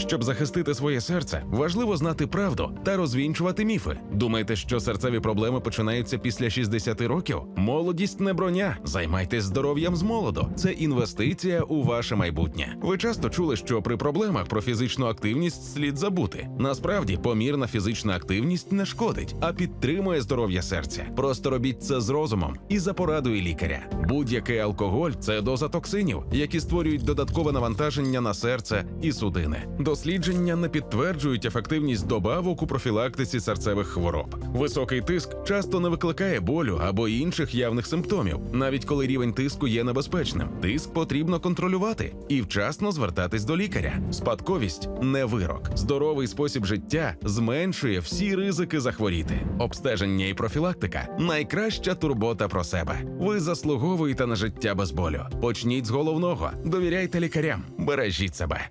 Щоб захистити своє серце, важливо знати правду та розвінчувати міфи. Думаєте, що серцеві проблеми починаються після 60 років? Молодість не броня. Займайтесь здоров'ям з молоду. Це інвестиція у ваше майбутнє. Ви часто чули, що при проблемах про фізичну активність слід забути. Насправді, помірна фізична активність не шкодить, а підтримує здоров'я серця. Просто робіть це з розумом і за порадою лікаря. Будь-який алкоголь це доза токсинів, які створюють додаткове навантаження на серце і судини. Дослідження не підтверджують ефективність добавок у профілактиці серцевих хвороб. Високий тиск часто не викликає болю або інших явних симптомів, навіть коли рівень тиску є небезпечним. Тиск потрібно контролювати і вчасно звертатись до лікаря. Спадковість не вирок. Здоровий спосіб життя зменшує всі ризики захворіти. Обстеження і профілактика найкраща турбота про себе. Ви заслуговуєте на життя без болю. Почніть з головного, довіряйте лікарям, бережіть себе.